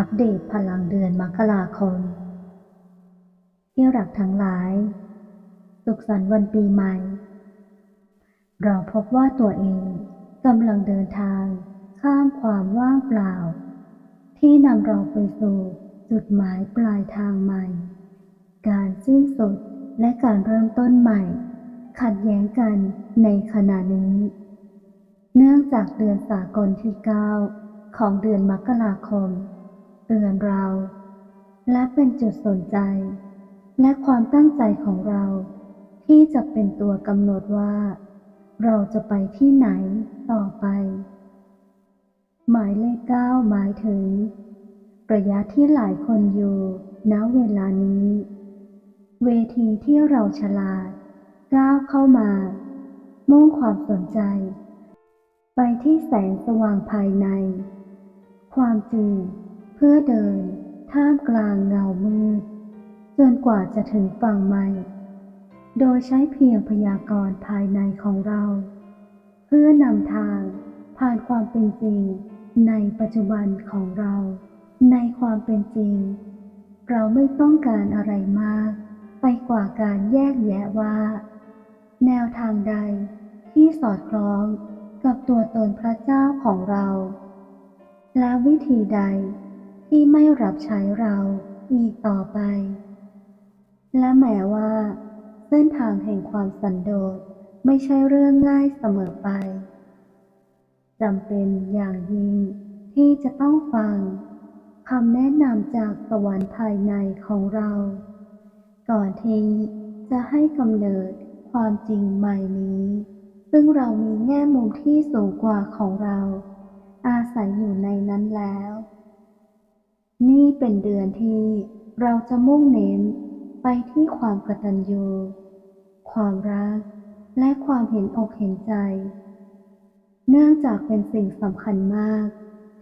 อัปเดตพลังเดือนมกราคม ที่รักทั้งหลาย สุขสันต์วันปีใหม่ เราพบว่าตัวเองกำลังเดินทางข้ามความว่างเปล่า ที่นำเราไปสู่จุดหมายปลายทางใหม่ การสิ้นสุดและการเริ่มต้นใหม่ ขัดแย้งกันในขณะนี้ เนื่องจากเดือนสากลที่ 9 ของเดือนมกราคม เตือนเรา และเป็นจุดสนใจ และความตั้งใจของเรา ที่จะเป็นตัวกำหนดว่า เราจะไปที่ไหนต่อไป หมายเลขเก้าหมายถึง ระยะที่หลายคนอยู่ณเวลานี้ เวทีที่เราฉลาดก้าวเข้ามา มุ่งความสนใจ ไปที่แสงสว่างภายใน ความจริง เพื่อเดินท่ามกลางเงามืดจนกว่าจะถึงฝั่งใหม่ โดยใช้เพียงพยากรณ์ภายในของเรา เพื่อนำทางผ่านความเป็นจริงในปัจจุบันของเรา ในความเป็นจริง เราไม่ต้องการอะไรมาก ไปกว่าการแยกแยะว่า แนวทางใดที่สอดคล้องกับตัวตนพระเจ้าของเรา และวิธีใด ที่ไม่รับใช้เราอีกต่อไป และแม้ว่า เส้นทางแห่งความสันโดษไม่ใช่เรื่องง่ายเสมอไปจำเป็นอย่างยิ่งที่จะต้องฟังคำแนะนำจากสวรรค์ภายในของเรา ก่อนที่จะให้กำเนิดความจริงใหม่นี้ ซึ่งเรามีแง่มุมที่สูงกว่าของเรา อาศัยอยู่ในนั้นแล้ว นี่เป็นเดือนที่เราจะมุ่งเน้นไปที่ความกตัญญูความรัก และความเห็นอกเห็นใจ เนื่องจากเป็นสิ่งสำคัญมาก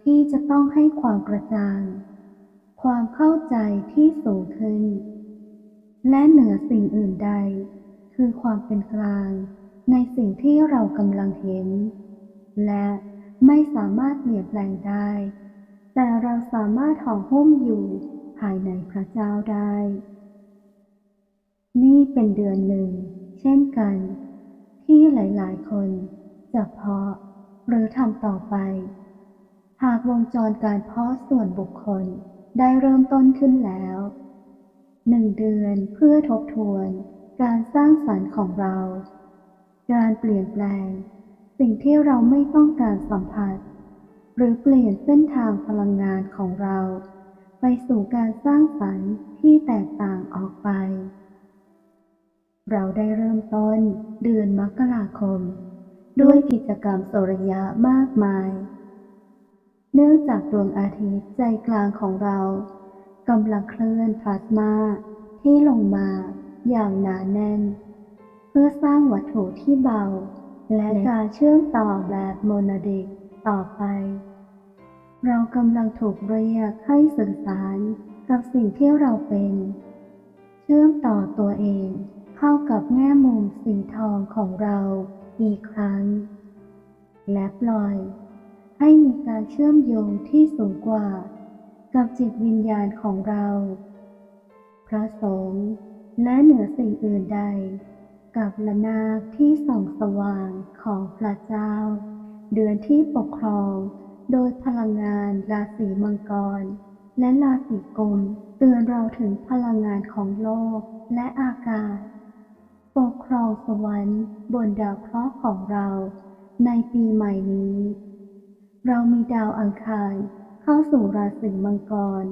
ที่จะต้องให้ความกระจ่าง ความเข้าใจที่สูงขึ้น และเหนือสิ่งอื่นใด คือความเป็นกลางในสิ่งที่เรากำลังเห็น และไม่สามารถเปลี่ยนแปลงได้ แต่เราสามารถห่อหุ้มอยู่ภายในพระเจ้าได้ นี่เป็นเดือนหนึ่ง เช่นกัน ที่หลายๆ คนจะเพาะหรือทำต่อไป หากวงจรการเพาะส่วนบุคคลได้เริ่มต้นขึ้นแล้วหนึ่งเดือนเพื่อทบทวนการสร้างสรรค์ของเรา การเปลี่ยนแปลง สิ่งที่เราไม่ต้องการสัมผัส หรือเปลี่ยนเส้นทางพลังงานของเรา ไปสู่การสร้างสรรค์ที่แตกต่างออกไป เราได้เริ่มต้นเดือนมกราคม ด้วยกิจกรรมโสรยะมากมาย เนื่องจากดวงอาทิตย์ใจกลางของเรากำลังเคลื่อนพลาสมาที่ลงมาอย่างหนาแน่น เพื่อสร้างวัตถุที่เบา และการเชื่อมต่อแบบโมนาดิก ต่อไป เรากำลังถูกเรียกให้สื่อสารกับสิ่งที่เราเป็น เชื่อมต่อตัวเองเข้ากับแง่มุมสีทองของเราอีกครั้ง และปล่อย ให้มีการเชื่อมโยงที่สูงกว่า กับจิตวิญญาณของเรา พระสงฆ์และเหนือสิ่งอื่นใด กับละนาที่ส่องสว่างของพระเจ้า เดือนที่ปกครอง โดยพลังงานราศีมังกร และราศีกุมเตือนเราถึงพลังงานของโลกและอากาศ ปกครองสวรรค์บนดาวเคราะห์ของเรา ในปีใหม่นี้ เรามีดาวอังคารเข้าสู่ราศีมังกร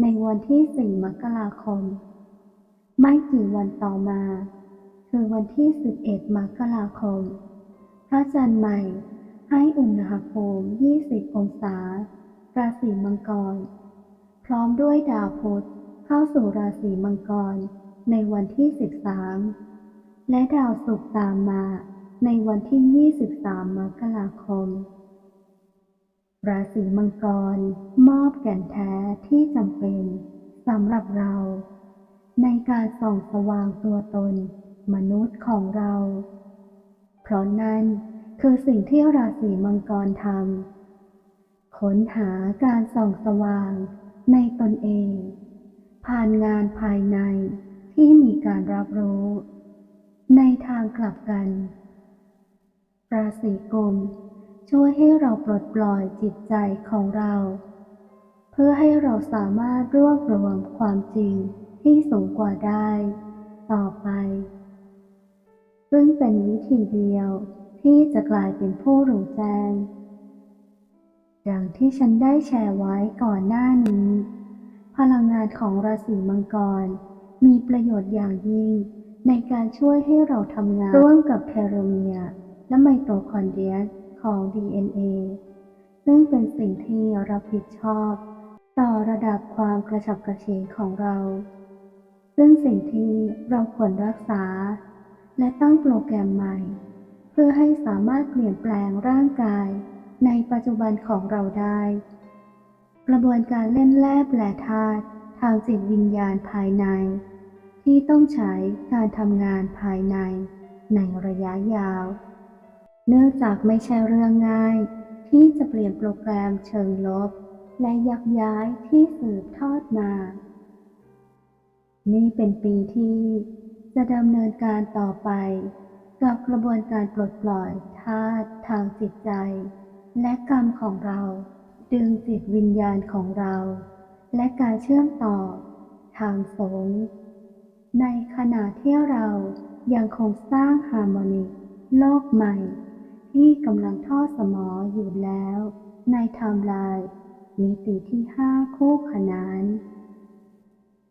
ในวันที่สี่มกราคม ไม่กี่วันต่อมา คือวันที่ 11 มกราคม พระจันทร์ใหม่ ให้อุณหภูมิ 20 องศา ราศีมังกร พร้อมด้วยดาวพุธเข้าสู่ราศีมังกร ในวันที่ 13 และดาวศุกร์ตามมาในวันที่ 23 มกราคม ราศีมังกร มอบแก่นแท้ที่จำเป็นสำหรับเรา ในการส่องสว่างตัวตน มนุษย์ของเรา เพราะนั่น คือสิ่งที่ราศีมังกรทำค้นหาการส่องสว่างในตนเอง ผ่านงานภายในที่มีการรับรู้ ในทางกลับกัน ราศีกุมช่วยให้เราปลดปล่อยจิตใจของเรา เพื่อให้เราสามารถรวบรวมความจริงที่สูงกว่าได้ ต่อไป ซึ่งเป็นวิธีเดียว ที่จะกลายเป็นผู้รู้แจ้งอย่างที่ฉันได้แชร์ไว้ก่อนหน้านี้ พลังงานของราศีมังกร มีประโยชน์อย่างยิ่ง ในการช่วยให้เราทำงานร่วมกับเทโลเมียร์และไมโตคอนเดรียของ DNA ซึ่งเป็นสิ่งที่รับผิดชอบ ต่อระดับความกระฉับกระเฉงของเรา ซึ่งสิ่งที่เราควรรักษา และตั้งโปรแกรมใหม่ พื่อให้สามารถเปลี่ยนแปลงร่างกาย ในปัจจุบันของเราได้ กระบวนการเล่นแร่แปรธาตุทางจิตวิญญาณภายใน ที่ต้องใช้การทำงานภายใน ในระยะยาว เนื่องจากไม่ใช่เรื่องง่าย ที่จะเปลี่ยนโปรแกรมเชิงลบ และยักย้ายที่สืบทอดมา นี่เป็นปีที่จะดำเนินการต่อไป กับกระบวนการปลดปล่อยธาตุทางจิตใจ และกรรมของเรา ดึงจิตวิญญาณของเรา และการเชื่อมต่อ ทางสงในขณะที่เรายังคงสร้างฮาร์โมนิกโลกใหม่ ที่กำลังทอดสมออยู่แล้ว ในไทม์ไลน์มิติที่ห้าคู่ขนาน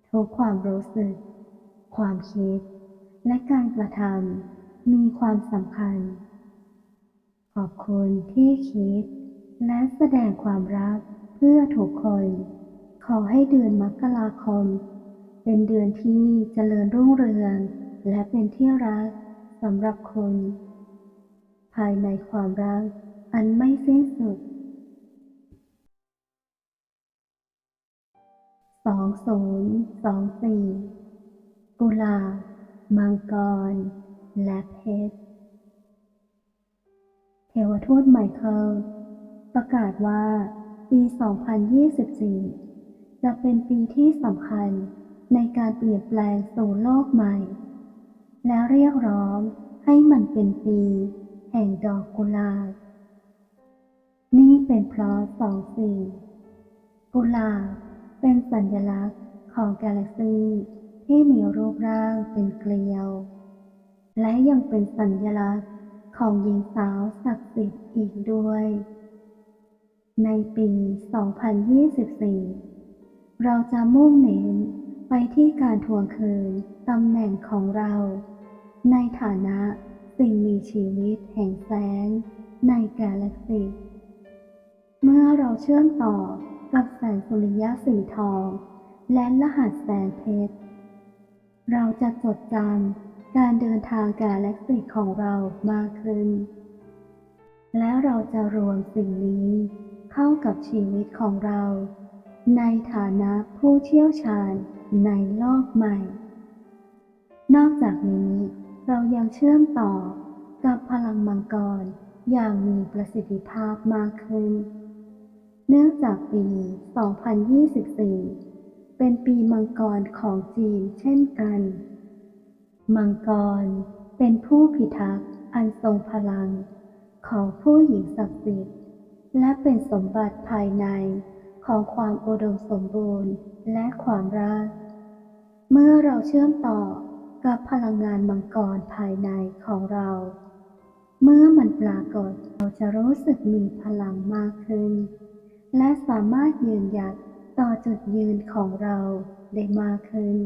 ทุกความรู้สึก ความคิด และการกระทำ มีความสำคัญ ขอบคุณที่คิด และแสดงความรักเพื่อทุกคน ขอให้เดือนมกราคม เป็นเดือนที่เจริญรุ่งเรือง และเป็นที่รักสำหรับคุณ ภายในความรักอันไม่สิ้นสุดสองศูนย์สองสี่กุลา มังกร และเพชร เทวทูตไมเคิล ประกาศว่าปี 2024 จะเป็นปีที่สำคัญในการเปลี่ยนแปลงสู่โลกใหม่ และเรียกร้องให้มันเป็นปี แห่งดอกกุหลาบ นี่เป็นเพราะสองสิ่ง กุหลาบเป็นสัญลักษณ์ของกาแล็กซีที่มีรูปร่างเป็นเกลียว และยังเป็นสัญลักษณ์ของหญิงสาวศักดิ์สิทธิ์อีกด้วย ในปี 2024 เราจะมุ่งเน้นไปที่การทวงคืนตำแหน่งของเรา ในฐานะสิ่งมีชีวิตแห่งแสงในกาแล็กซีเมื่อเราเชื่อมต่อกับแสงสุริยะสีทอง และรหัสแสงเพชร เราจะจดจำ การเดินทางกาแล็กซีของเรามากขึ้น และเราจะรวมสิ่งนี้เข้ากับชีวิตของเรา ในฐานะผู้เชี่ยวชาญในโลกใหม่ นอกจากนี้เรายังเชื่อมต่อกับพลังมังกรอย่างมีประสิทธิภาพมากขึ้น เนื่องจากปี 2024 เป็นปีมังกรของจีนเช่นกัน มังกรเป็นผู้พิทักษ์อันทรงพลัง ของผู้หญิงศักดิ์สิทธิ์และเป็นสมบัติภายในของความอุดมสมบูรณ์และความรัก เมื่อเราเชื่อมต่อกับพลังงานมังกรภายในของเรา เมื่อมันปรากฏเราจะรู้สึกมีพลังมากขึ้น และสามารถยืนหยัดต่อจุดยืนของเราได้มากขึ้น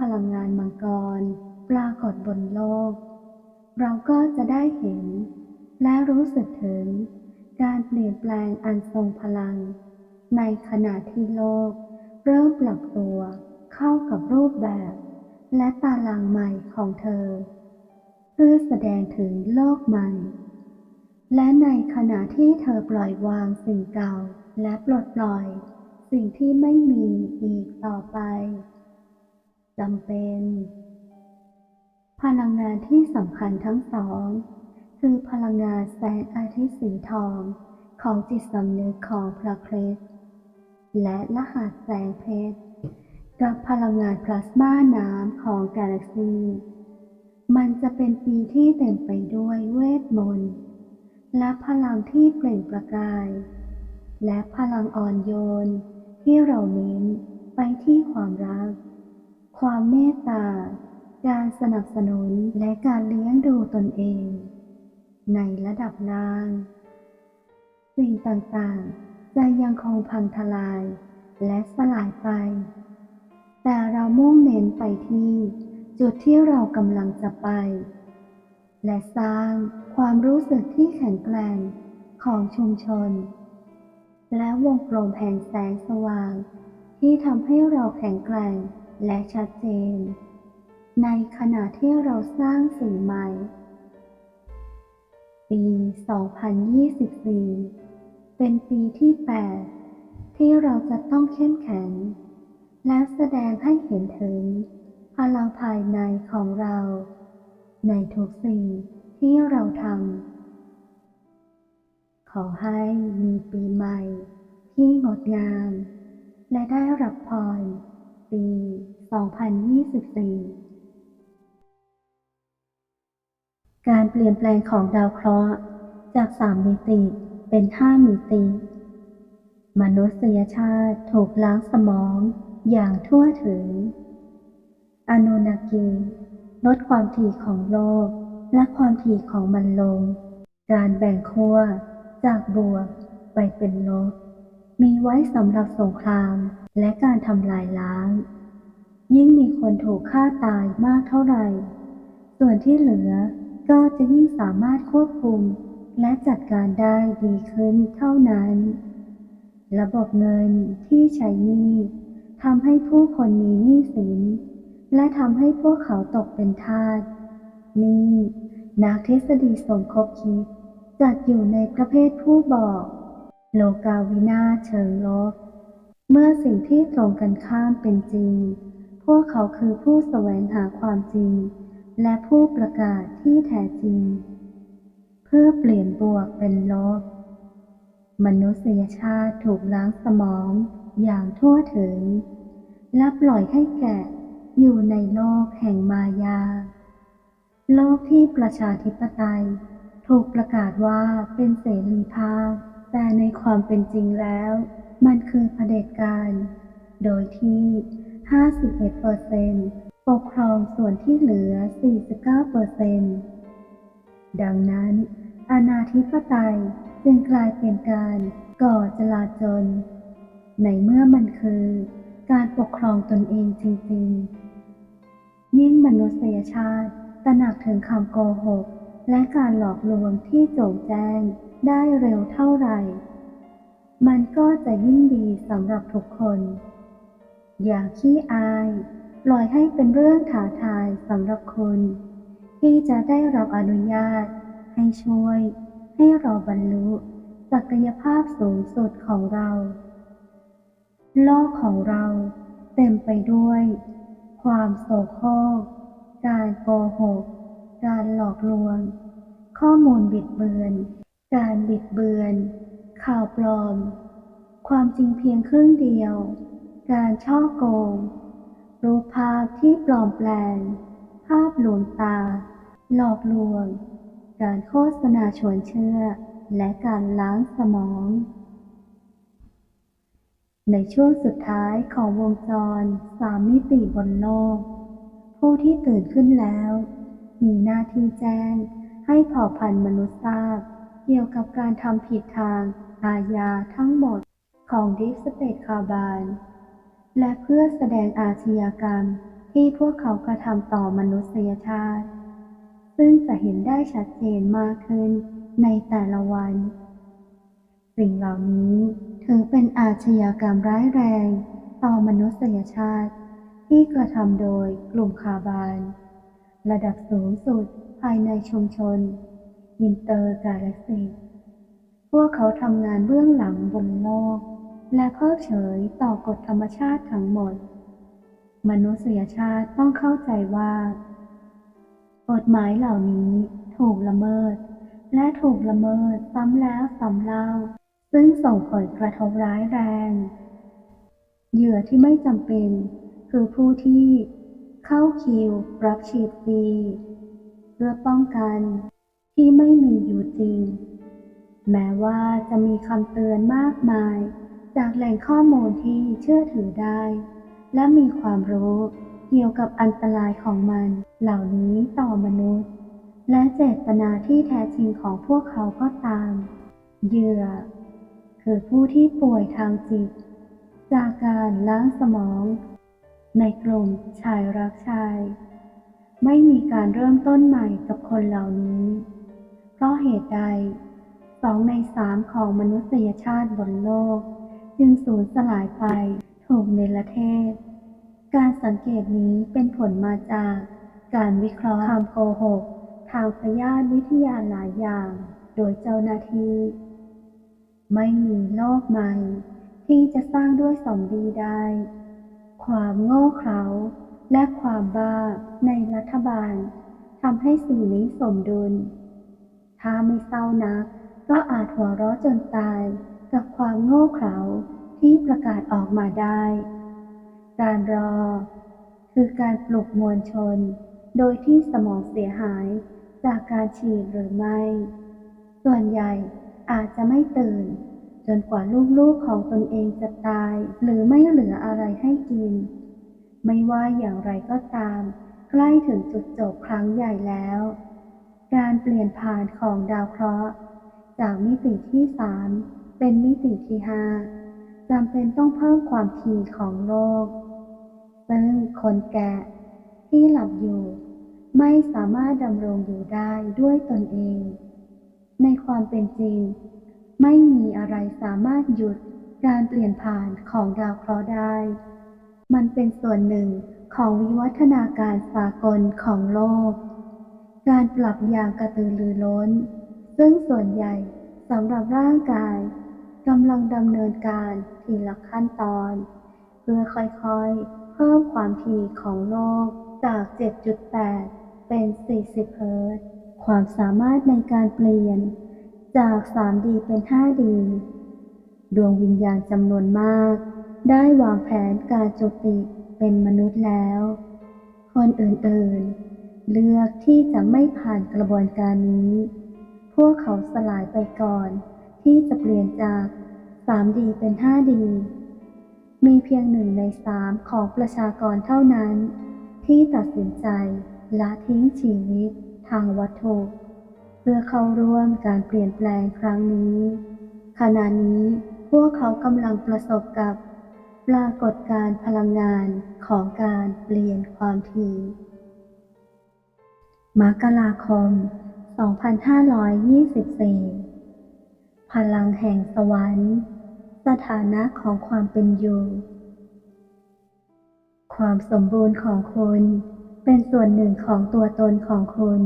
พลังงานมังกร ปรากฏบนโลก เราก็จะได้เห็น และรู้สึกถึง การเปลี่ยนแปลงอันทรงพลัง ในขณะที่โลก เริ่มปรับตัวเข้ากับรูปแบบ และตารางใหม่ของเธอ เพื่อแสดงถึงโลกใหม่ และในขณะที่เธอปล่อยวางสิ่งเก่าและปลดปล่อย สิ่งที่ไม่มีอีกต่อไป จำเป็น พลังงานที่สำคัญทั้งสอง คือพลังงานแสงอาทิตย์สีทองของจิตสำนึกของพระคริสต์และรหัสแสงเพชรกับพลังงานพลาสมาน้ำของกาแล็กซีมันจะเป็นปีที่เต็มไปด้วยเวทมนต์และพลังที่เปล่งประกาย และพลังอ่อนโยนที่เราเน้นไปที่ความรัก ความเมตตา การสนับสนุนและการเลี้ยงดูตนเอง ในระดับล่าง สิ่งต่างๆ จะยังคงพังทลาย และสลายไป แต่เรามุ่งเน้นไปที่ จุดที่เรากำลังจะไป และสร้างความรู้สึกที่แข็งแกร่งของชุมชน และวงกลมแห่งแสงสว่างที่ทำให้เราแข็งแกร่ง และชัดเจน ในขณะที่เราสร้างสิ่งใหม่ ปี 2024 เป็นปีที่ 8 ที่เราจะต้องเข้มแข็ง และแสดงให้เห็นถึงพลังภายในของเรา ในทุกสิ่งที่เราทำ ขอให้มีปีใหม่ที่งดงาม และได้รับพรปี 2024 การเปลี่ยนแปลงของดาวเคราะห์จากสามมิติเป็นห้ามิติ มนุษยชาติถูกล้างสมองอย่างทั่วถึง อนุนากีลดความถี่ของโลกและความถี่ของมันลง การแบ่งขั้วจากบวกไปเป็นลบ มีไว้สำหรับสงครามและการทำลายล้าง ยิ่งมีคนถูกฆ่าตายมากเท่าไหร่ ส่วนที่เหลือก็จะยิ่งสามารถควบคุมและจัดการได้ดีขึ้นเท่านั้น ระบบเงินที่ใช้หนี้ทำให้ผู้คนมีหนี้สิน และทำให้พวกเขาตกเป็นทาสนี่นักทฤษฎีสมคบคิด จัดอยู่ในประเภทผู้บอก โลกาวินาเชิงลบ เมื่อสิ่งที่ตรงกันข้ามเป็นจริง พวกเขาคือผู้แสวงหาความจริง และผู้ประกาศที่แท้จริง เพื่อเปลี่ยนบวกเป็นลบ มนุษยชาติถูกล้างสมองอย่างทั่วถึง และปล่อยให้แกะอยู่ในโลกแห่งมายา โลกที่ประชาธิปไตย ถูกประกาศว่าเป็นเสรีภาพ แต่ในความเป็นจริงแล้ว มันคือเผด็จการ โดยที่ 51%ปกครองส่วนที่เหลือ 49%ดังนั้นอาณาธิปไตยจึงกลายเป็นการก่อจลาจล ในเมื่อมันคือการปกครองตนเองจริงๆ ยิ่งมนุษยชาติตระหนักถึงคำโกหก และการหลอกลวงที่โจ่งแจ้งได้เร็วเท่าไหร่ มันก็จะยิ่งดีสำหรับทุกคน อย่าขี้อายปล่อยให้เป็นเรื่องท้าทายสำหรับคุณที่จะได้รับอนุญาต ให้ช่วย ให้เราบรรลุศักยภาพสูงสุดของเรา โลกของเราเต็มไปด้วย ความโศโครกการโกหก การหลอกลวง ข้อมูลบิดเบือน การบิดเบือน ข่าวปลอม ความจริงเพียงครึ่งเดียว การช่อโกง รูปภาพที่ปลอมแปลง ภาพลวงตา หลอกลวง การโฆษณาชวนเชื่อ และการล้างสมอง ในช่วงสุดท้ายของวงจรสามมิติบนโลก ผู้ที่ตื่นขึ้นแล้ว มีหน้าที่แจ้งให้เผ่าพันธุ์มนุษย์ทราบ เกี่ยวกับการทำผิดทางอาญาทั้งหมดของดิฟสเตทคาบาน และเพื่อแสดงอาชญากรรมที่พวกเขากระทำต่อมนุษยชาติ ซึ่งจะเห็นได้ชัดเจนมากขึ้นในแต่ละวัน สิ่งเหล่านี้ถือเป็นอาชญากรรมร้ายแรง ต่อมนุษยชาติ ที่กระทำโดยกลุ่มคาบาน ระดับสูงสุดภายในชุมชน อินเตอร์กาแล็กซีพวกเขาทำงานเบื้องหลังบนโลก และเพิกเฉยต่อกฎธรรมชาติทั้งหมด มนุษยชาติต้องเข้าใจว่า กฎหมายเหล่านี้ถูกละเมิด และถูกละเมิดซ้ำแล้วซ้ำเล่า ซึ่งส่งผลกระทบร้ายแรง เหยื่อที่ไม่จำเป็น คือผู้ที่เข้าคิวรับฉีดฟรีเพื่อป้องกันที่ไม่มีอยู่จริง แม้ว่าจะมีคำเตือนมากมาย จากแหล่งข้อมูลที่เชื่อถือได้ และมีความรู้เกี่ยวกับอันตรายของมันเหล่านี้ต่อมนุษย์ และเจตนาที่แท้จริงของพวกเขาก็ตาม เหยื่อ คือผู้ที่ป่วยทางจิต จากการล้างสมอง ในกลุ่มชายรักชาย ไม่มีการเริ่มต้นใหม่กับคนเหล่านี้ เพราะเหตุใดสองในสามของมนุษยชาติบนโลก จึงสูญสลายไปถูกเนรเทศ การสังเกตนี้เป็นผลมาจากการวิเคราะห์คำโกหก ทางพยาธิวิทยาหลายอย่าง โดยเจ้าหน้าที่ ไม่มีโลกใหม่ ที่จะสร้างด้วยสมดีได้ ความโง่เขลาและความบ้าในรัฐบาลทำให้สิ่งนี้สมดุล ถ้าไม่เศร้านัก ก็อาจหัวเราะจนตาย กับความโง่เขลาที่ประกาศออกมาได้ การรอ คือการปลุกมวลชน โดยที่สมองเสียหายจากการฉีดหรือไม่ ส่วนใหญ่อาจจะไม่ตื่น จนกว่าลูกๆของตนเองจะตาย หรือไม่เหลืออะไรให้กิน ไม่ว่าอย่างไรก็ตาม ใกล้ถึงจุดจบครั้งใหญ่แล้ว การเปลี่ยนผ่านของดาวเคราะห์ จากมิติที่สาม เป็นมิติที่ห้าจำเป็นต้องเพิ่มความถี่ของโลก ซึ่งคนแก่ที่หลับอยู่ ไม่สามารถดำรงอยู่ได้ด้วยตนเอง ในความเป็นจริง ไม่มีอะไรสามารถหยุดการเปลี่ยนผ่านของดาวเคราะห์ได้ มันเป็นส่วนหนึ่งของวิวัฒนาการสากลของโลก การปรับอย่างกระตือรือร้น ซึ่งส่วนใหญ่สำหรับร่างกาย กำลังดำเนินการทีละขั้นตอน เพื่อค่อยๆ เพิ่มความถี่ของโลกจาก 7.8 เป็น 40 เฮิรตซ์ความสามารถในการเปลี่ยนจาก 3D เป็น 5D ดวงวิญญาณจำนวนมาก ได้วางแผนการจุติเป็นมนุษย์แล้ว คนอื่นๆ เลือกที่จะไม่ผ่านกระบวนการนี้ พวกเขาสลายไปก่อน ที่จะเปลี่ยนจาก 3D เป็น 5D มีเพียงหนึ่งในสามของประชากรเท่านั้น ที่ตัดสินใจละทิ้งชีวิตทางวัตถุเพื่อเข้าร่วมการเปลี่ยนแปลงครั้งนี้ ขณะนี้พวกเขากำลังประสบกับ ปรากฏการพลังงานของการเปลี่ยนความถี่มกราคม 2524 พลังแห่งสวรรค์ สถานะของความเป็นอยู่ ความสมบูรณ์ของคุณเป็นส่วนหนึ่งของตัวตนของคุณ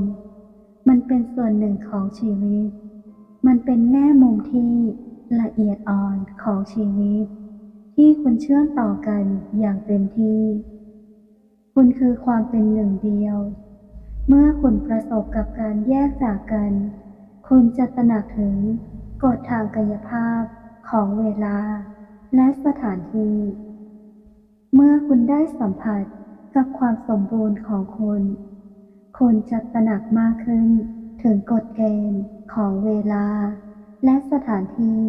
มันเป็นส่วนหนึ่งของชีวิต มันเป็นแง่มุมที่ละเอียดอ่อนของชีวิต ที่คุณเชื่อมต่อกันอย่างเต็มที่ คุณคือความเป็นหนึ่งเดียว เมื่อคุณประสบกับการแยกจากกัน คุณจะตระหนักถึง กฎทางกายภาพของเวลาและสถานที่ เมื่อคุณได้สัมผัสกับความสมบูรณ์ของคุณ คุณจะตระหนักมากขึ้นถึงกฎเกณฑ์ของเวลา และสถานที่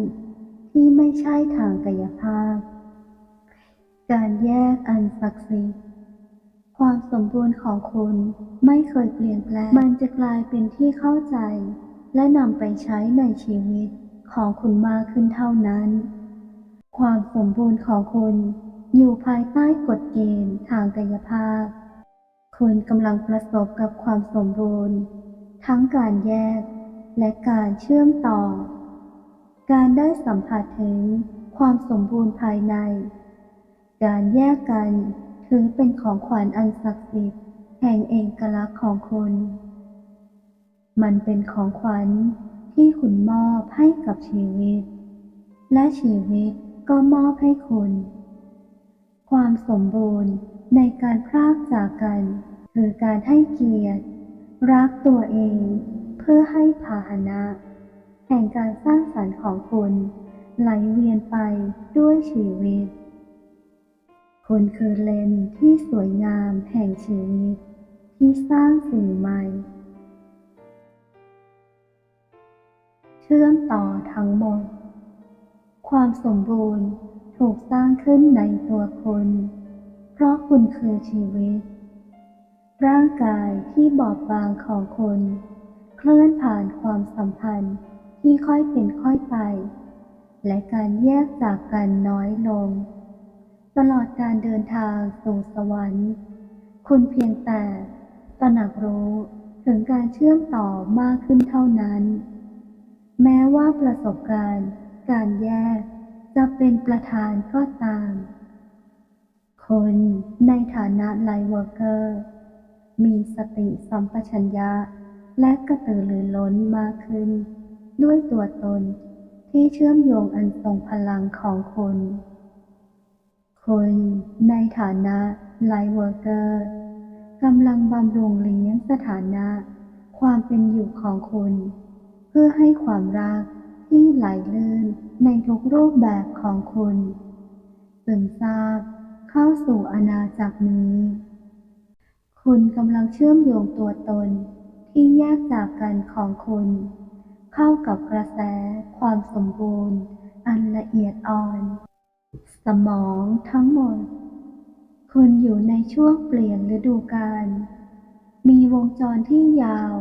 ที่ไม่ใช่ทางกายภาพ การแยกอันศักดิ์สิทธิ์ความสมบูรณ์ของคุณไม่เคยเปลี่ยนแปลง มันจะกลายเป็นที่เข้าใจ และนำไปใช้ในชีวิตของคุณมากขึ้นเท่านั้น ความสมบูรณ์ของคุณอยู่ภายใต้กฎเกณฑ์ทางกายภาพ คุณกำลังประสบกับความสมบูรณ์ ทั้งการแยกและการเชื่อมต่อ การได้สัมผัสถึงความสมบูรณ์ภายใน การแยกกันถือเป็นของขวัญอันศักดิ์สิทธิ์แห่งเอกลักษณ์ของคุณ มันเป็นของขวัญที่คุณมอบให้กับชีวิต และชีวิตก็มอบให้คุณ ความสมบูรณ์ในการพรากจากกัน คือการให้เกียรติ รักตัวเอง เพื่อให้พาหนะ แห่งการสร้างสรรค์ของคุณ ไหลเวียนไปด้วยชีวิต คุณคือเลนที่สวยงามแห่งชีวิต ที่สร้างสิ่งใหม่ ชื่อมต่อทั้งหมด ความสมบูรณ์ถูกสร้างขึ้นในตัวคุณเพราะคุณคือชีวิต ร่างกายที่บอบบางของคุณเคลื่อนผ่านความสัมพันธ์ที่ค่อยเป็นค่อยไป และการแยกจากกันน้อยลง ตลอดการเดินทางสู่สวรรค์ คุณเพียงแต่ตระหนักรู้ถึงการเชื่อมต่อมากขึ้นเท่านั้น แม้ว่าประสบการณ์ การแยก จะเป็นประธานก็ตาม คนในฐานะไลเวอร์เกอร์ มีสติสัมปชัญญะ และกระตือรือร้นมากขึ้น ด้วยตัวตนที่เชื่อมโยงอันทรงพลังของคุณคุณในฐานะไลเวอร์เกอร์กำลังบำรุงเลี้ยงสถานะ ความเป็นอยู่ของคุณ พื่อให้ความรักที่ไหลลื่นในทุกรูปแบบของคุณซึมซาบเข้าสู่อาณาจักรนี้ คุณกำลังเชื่อมโยงตัวตนที่แยกจากกันของคุณ เข้ากับกระแสความสมบูรณ์ อันละเอียดอ่อน สมองทั้งหมด คุณอยู่ในช่วงเปลี่ยนฤดูกาลมีวงจรที่ยาว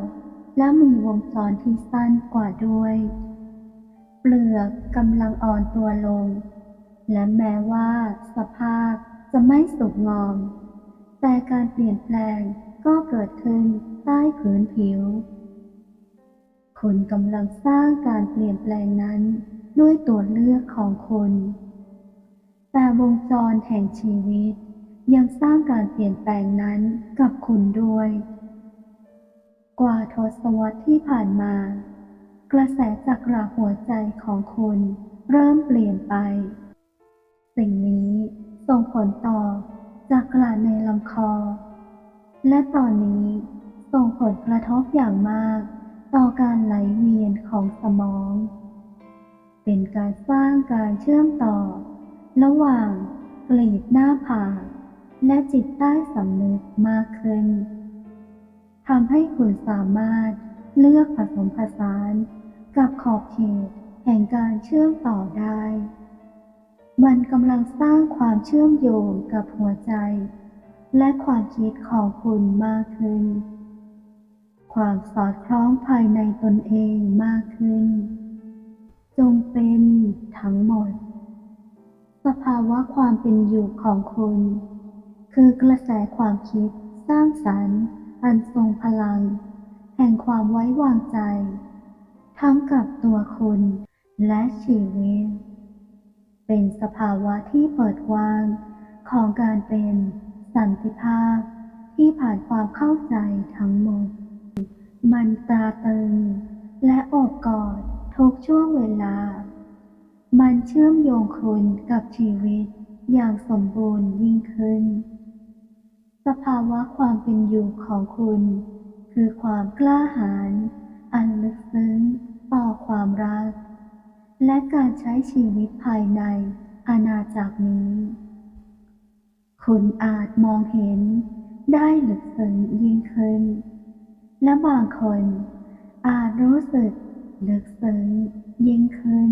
และมีวงจรที่สั้นกว่าด้วย เปลือกกำลังอ่อนตัวลง และแม้ว่าสภาพจะไม่สุกงอม แต่การเปลี่ยนแปลงก็เกิดขึ้นใต้ผืนผิว คุณกำลังสร้างการเปลี่ยนแปลงนั้นด้วยตัวเลือกของคุณแต่วงจรแห่งชีวิตยังสร้างการเปลี่ยนแปลงนั้นกับคุณด้วย กว่าทศวรรษที่ผ่านมา กระแสจักรหัวใจของคุณเริ่มเปลี่ยนไป สิ่งนี้ส่งผลต่อจักรในลำคอ และตอนนี้ส่งผลกระทบอย่างมาก ต่อการไหลเวียนของสมอง เป็นการสร้างการเชื่อมต่อ ระหว่างกลีบหน้าผากและจิตใต้สำนึกมากขึ้น ทำให้คุณสามารถเลือกผสมผสานกับขอบเขตแห่งการเชื่อมต่อได้ มันกำลังสร้างความเชื่อมโยงกับหัวใจ และความคิดของคุณมากขึ้น ความสอดคล้องภายในตนเองมากขึ้น จงเป็นทั้งหมด สภาวะความเป็นอยู่ของคุณ คือกระแสความคิดสร้างสรรค์ อันทรงพลัง แห่งความไว้วางใจ ทั้งกับตัวคุณและชีวิต เป็นสภาวะที่เปิดกว้างของการเป็นสันติภาพที่ผ่านความเข้าใจทั้งหมด มันตราตึง และอบกอดทุกช่วงเวลา มันเชื่อมโยงคุณกับชีวิตอย่างสมบูรณ์ยิ่งขึ้น สภาวะความเป็นอยู่ของคุณ คือความกล้าหาญอันลึกซึ้งต่อความรัก และการใช้ชีวิตภายในอาณาจักรนี้ คุณอาจมองเห็นได้ลึกซึ้งยิ่งขึ้น และบางคนอาจรู้สึกลึกซึ้งยิ่งขึ้น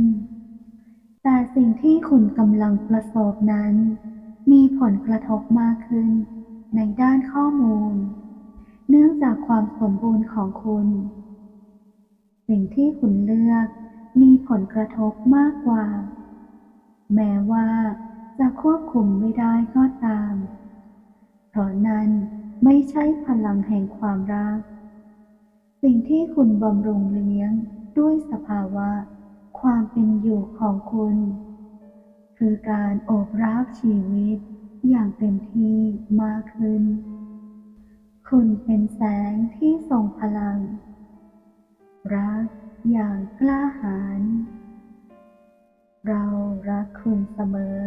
แต่สิ่งที่คุณกำลังประสบนั้น มีผลกระทบมากขึ้น ในด้านข้อมูล เนื่องจากความสมบูรณ์ของคุณ สิ่งที่คุณเลือกมีผลกระทบมากกว่า แม้ว่าจะควบคุมไม่ได้ก็ตาม เพราะนั้นไม่ใช่พลังแห่งความรัก สิ่งที่คุณบำรุงเลี้ยงด้วยสภาวะ ความเป็นอยู่ของคุณ คือการโอบรับชีวิต อย่างเต็มที่มากขึ้น คุณเป็นแสงที่ส่งพลัง รักอย่างกล้าหาญ เรารักคุณเสมอ